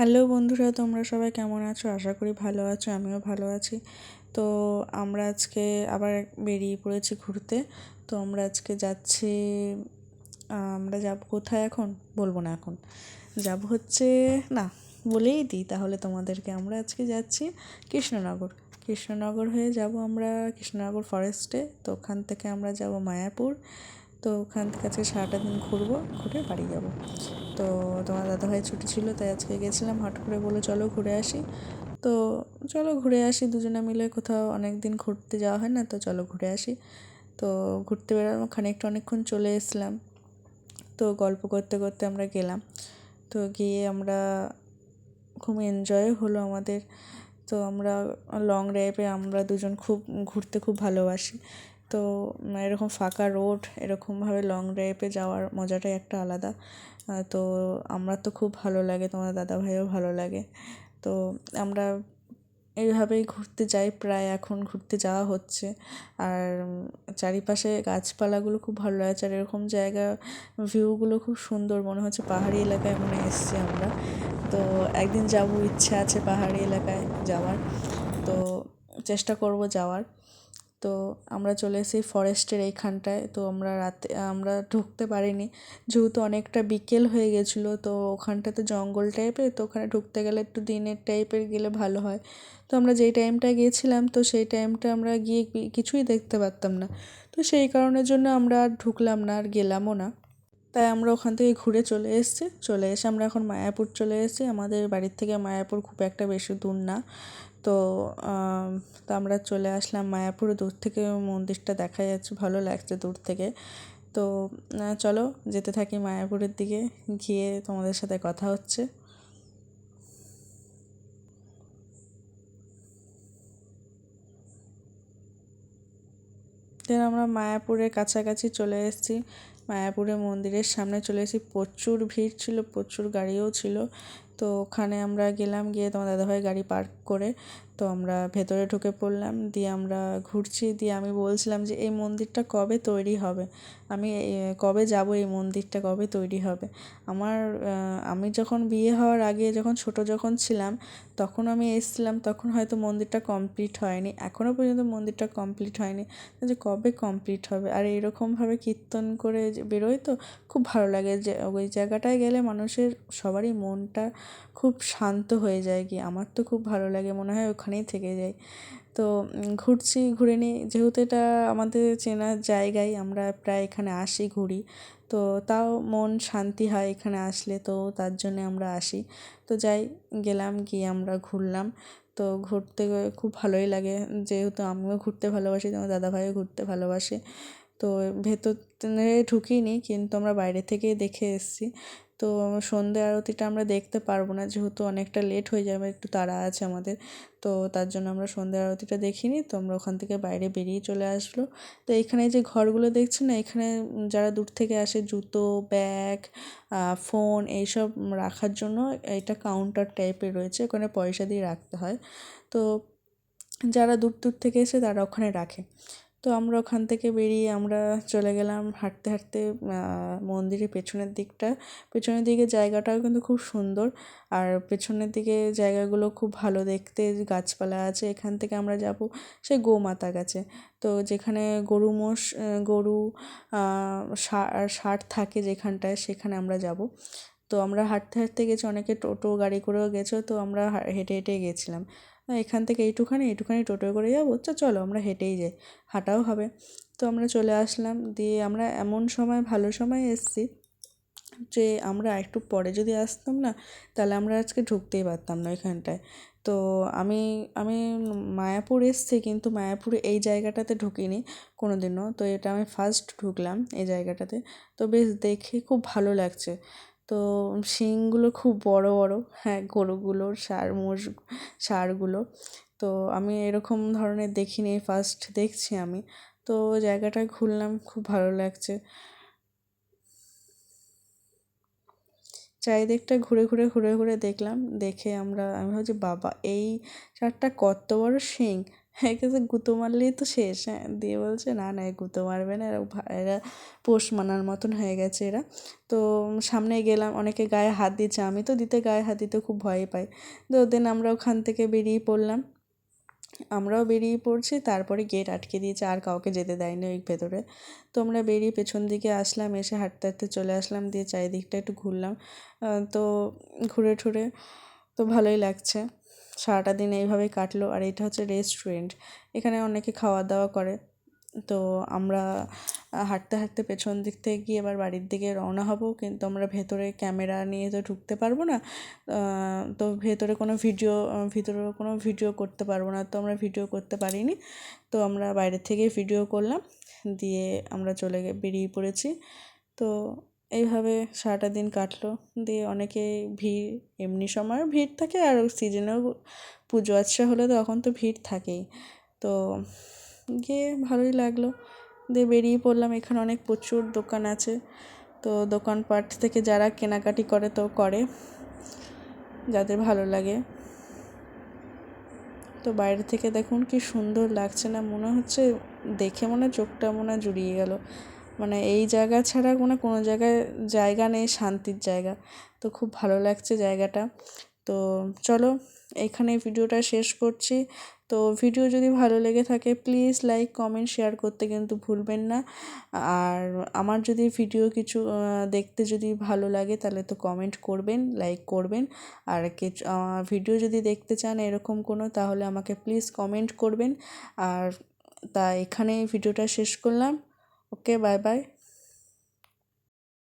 Hello বন্ধুরা, তোমরা সবাই কেমন আছো? আশা করি ভালো আছো, আমিও ভালো আছি। তো আমরা আজকে আবার বেরিয়ে পড়েছি ঘুরতে। তো আমরা আজকে যাচ্ছি, আমরা যাব কোথায় এখন? বলব না এখন। যাব হচ্ছে, না, বলেই দিই তাহলে তোমাদেরকে। আমরা আজকে যাচ্ছি কৃষ্ণনগর। কৃষ্ণনগর হয়ে যাব আমরা কৃষ্ণনগর ফরেস্টে তো ওখান থেকে আমরা যাব মায়াপুর। তো ওখান থেকে আজকে সারাটা দিন ঘুরবো, ঘুরে বাড়ি যাব। তো তোমার দাদাভাই ছুটি ছিল, তাই আজকে গেছিলাম হট করে বলে চলো ঘুরে আসি। তো চলো ঘুরে আসি, দুজনে মিলে কোথাও অনেক দিন ঘুরতে যাওয়া হয় না, তো চলো ঘুরে আসি। তো ঘুরতে বেরোলাম খানিকটা অনেকক্ষণ চলে এসলাম তো গল্প করতে করতে আমরা গেলাম। তো গিয়ে আমরা খুব এনজয় হলো আমাদের। তো আমরা লং ড্রাইভে আমরা দুজন খুব ঘুরতে খুব ভালোবাসি। তো এরকম ফাঁকা রোড, এরকমভাবে লং ড্রাইভে যাওয়ার মজাটাই একটা আলাদা। তো আমার তো খুব ভালো লাগে, তোমার দাদাভাইও ভালো লাগে। তো আমরা এইভাবেই ঘুরতে যাই, প্রায় এখন ঘুরতে যাওয়া হচ্ছে। আর চারিপাশে গাছপালাগুলো খুব ভালো লাগছে, আর এরকম জায়গা ভিউগুলো খুব সুন্দর, মনে হচ্ছে পাহাড়ি এলাকায় মনে এসছি আমরা। তো একদিন যাব, ইচ্ছা আছে পাহাড়ি এলাকায় যাওয়ার। তো চেষ্টা করব যাওয়ার। তো আমরা চলে এসেছি ফরেস্টের এইখানটায়। তো আমরা রাতে, আমরা ঢুকতে পারিনি। যেহেতু অনেকটা বিকেল হয়ে গেছিল, তো ওখানটাতে জঙ্গল টাইপের তো ওখানে ঢুকতে গেলে একটু দিনের টাইপের গেলে ভালো হয়। তো আমরা যেই টাইমটায় গিয়েছিলাম তো সেই টাইমটা আমরা গিয়ে কিছুই দেখতে পারতাম না। তো সেই কারণের জন্য আমরা আর ঢুকলাম না, আর গেলামও না। তাই আমরা ওখান থেকে ঘুরে চলে এসেছি। চলে এসে আমরা এখন মায়াপুর চলে এসেছি। আমাদের বাড়ির থেকে মায়াপুর খুব একটা বেশি দূর না। তো তো আমরা চলে আসলাম মায়াপুর। দূর থেকে মন্দিরটা দেখা যাচ্ছে, ভালো লাগছে দূর থেকে। তো চলো যেতে থাকি মায়াপুরের দিকে, গিয়ে তোমাদের সাথে কথা হচ্ছে। দেন আমরা মায়াপুরের কাছাকাছি চলে এসেছি। মায়াপুরের মন্দিরের সামনে চলে এসেছি। প্রচুর ভিড় ছিল, প্রচুর গাড়িও ছিল। তো ওখানে আমরা গেলাম, গিয়ে তোমার দাদাভাই গাড়ি পার্ক করে তো আমরা ভেতরে ঢুকে পড়লাম, দিয়ে আমরা ঘুরছি, দিয়ে আমি বলছিলাম যে এই মন্দিরটা কবে তৈরি হবে? আমি কবে যাব এই মন্দিরটা কবে তৈরি হবে? আমার আমি যখন বিয়ে হওয়ার আগে যখন ছোট যখন ছিলাম, তখন আমি এসেছিলাম, তখন হয়তো মন্দিরটা কমপ্লিট হয়নি। এখনও পর্যন্ত মন্দিরটা কমপ্লিট হয়নি। যে কবে কমপ্লিট হবে? আর এরকমভাবে কীর্তন করে বেরোয় তো খুব ভালো লাগে যে, ওই জায়গাটায় গেলে মানুষের সবারই মনটা খুব শান্ত হয়ে যায় কি আমার তো খুব ভালো লাগে, মনে হয় ওখানেই থেকে যাই। তো ঘুরছি, ঘুরে নিই। যেহেতু এটা আমাদের চেনা জায়গায়, আমরা প্রায় এখানে আসি, ঘুরি। তো তাও মন শান্তি হয় এখানে আসলে, তো তার জন্যে আমরা আসি। তো যাই, গেলাম, গিয়ে আমরা ঘুরলাম। তো ঘুরতে খুব ভালোই লাগে। যেহেতু আমিও ঘুরতে ভালোবাসি তোমার দাদাভাইও ঘুরতে ভালোবাসে। তো ভেতরে ঢুকিনি কিন্তু আমরা বাইরে থেকেই দেখে এসেছি। তো সন্ধ্যে আরতিটা আমরা দেখতে পারব না যেহেতু অনেকটা লেট হয়ে যাবে, একটু তাড়া আছে আমাদের। তো তার জন্য আমরা সন্ধ্যে আরতিটা দেখিনি, তো আমরা ওখান থেকে বাইরে বেরিয়ে চলে আসলো। তো এখানে যে ঘরগুলো দেখছি না, এখানে যারা দূর থেকে আসে জুতো ব্যাগ ফোন এইসব রাখার জন্য এটা কাউন্টার টাইপের রয়েছে, ওখানে পয়সা দিয়ে রাখতে হয়। তো যারা দূর দূর থেকে এসে তারা ওখানে রাখে। তো আমরা ওখান থেকে বেরিয়ে আমরা চলে গেলাম হাঁটতে হাঁটতে মন্দিরের পেছনের দিকটা। পেছনের দিকে জায়গাটাও কিন্তু খুব সুন্দর। আর পেছনের দিকে জায়গাগুলো খুব ভালো দেখতে, গাছপালা আছে, এখান থেকে আমরা যাব সেই গোমাতা কাছে তো যেখানে গরু মোষ গরু ষাট থাকে যেখানটায়, সেখানে আমরা যাব। তো আমরা হাঁটতে হাঁটতে গেছি, অনেকে টোটো, গাড়ি করেও গেছো, তো আমরা হেঁটে হেঁটে গেছিলাম। এখান থেকে এইটুখানি এইটুখানি টোটোয় করে যাব, তো চলো আমরা হেঁটেই যাই, হাঁটাও হবে। তো আমরা চলে আসলাম, দিয়ে আমরা এমন সময়, ভালো সময় এসেছি যে আমরা একটু পরে যদি আসতাম না, তাহলে আমরা আজকে ঢুকতেই পারতাম না ওইখানটায়। তো আমি আমি মায়াপুর এসেছি, কিন্তু মায়াপুরে এই জায়গাটাতে ঢুকিনি কোনো দিনও তো এটা আমি ফার্স্ট ঢুকলাম এই জায়গাটাতে। তো বেশ দেখে খুব ভালো লাগছে। তো শিংগুলো খুব বড় বড়। হ্যাঁ গরুগুলোর ষাঁড় মোষ ষাঁড়গুলো তো আমি এরকম ধরনের দেখিনি ফার্স্ট দেখছি আমি। তো জায়গাটায় ঘুরলাম, খুব ভালো লাগছে। চারিদিকটা ঘুরে ঘুরে ঘুরে ঘুরে দেখলাম। দেখে আমরা, আমি ভাবছি, বাবা, এই ষাঁড়টা কত বড় শিং? একে তো গুঁতো মারলেই তো শেষ। হ্যাঁ দিয়ে বলছে, না না, এ গুঁতো মারবে না, এরা এরা পোষ মানার মতন হয়ে গেছে এরা। তো সামনে গেলাম, অনেকে গায়ে হাত দিচ্ছে, আমি তো দিতে গায়ে হাত দিতে খুব ভয় পাই। তো দেন আমরা ওখান থেকে বেরিয়ে পড়লাম। আমরাও বেরিয়ে পড়ছি, তারপরে গেট আটকে দিয়েছে, আর কাউকে যেতে দেয়নি ওই ভেতরে। তো আমরা বেরিয়ে পেছন দিকে আসলাম, এসে হাঁটতে হাঁটতে চলে আসলাম, দিয়ে চারিদিকটা একটু ঘুরলাম। তো ঘুরে ঠুরে তো ভালোই লাগছে। সারাটা দিন এইভাবেই কাটলো। আর এটা হচ্ছে রেস্টুরেন্ট এখানে অনেকে খাওয়া দাওয়া করে। তো আমরা হাঁটতে হাঁটতে পেছন দিক থেকে গিয়ে এবার বাড়ির দিকে রওনা হব। কিন্তু আমরা ভেতরে ক্যামেরা নিয়ে তো ঢুকতে পারব না। তো ভেতরে কোনো ভিডিও, ভিতরে কোনো ভিডিও করতে পারব না। তো আমরা ভিডিও করতে পারিনি। তো আমরা বাইরের থেকেই ভিডিও করলাম। দিয়ে আমরা চলে বেরিয়ে পড়েছি। তো এইভাবে সারাটা দিন কাটলো। দিয়ে অনেকে ভিড়, এমনি সময় ভিড় থাকে আর সিজনেও পুজো আচ্ছা হলে তো তখন তো ভিড় থাকেই। তো গিয়ে ভালোই লাগল। দিয়ে বেরিয়ে পড়লাম। এখানে অনেক প্রচুর দোকান আছে। তো দোকানপাট থেকে যারা কেনাকাটি করে তো করে, যাদের ভালো লাগে। তো বাইরে থেকে দেখুন কি সুন্দর লাগছে না। মনে হচ্ছে দেখে মনে চোখটা মনে জুড়িয়ে গেল। মানে এই জায়গা ছাড়া কোনো কোনো জায়গায় জায়গা নেই, শান্তির জায়গা। তো খুব ভালো লাগছে জায়গাটা। তো চলো এখানে ভিডিওটা শেষ করছি। তো ভিডিও যদি ভালো লেগে থাকে প্লিজ লাইক কমেন্ট শেয়ার করতে কিন্তু ভুলবেন না। আর আমার যদি ভিডিও কিছু দেখতে যদি ভালো লাগে, তাহলে তো কমেন্ট করবেন লাইক করবেন। আর কিছু ভিডিও যদি দেখতে চান এরকম কোনো, তাহলে আমাকে প্লিজ কমেন্ট করবেন। আর তা এখানে ভিডিওটা শেষ করলাম। ಓಕೆ ಬಾಯ್ ಬಾಯ್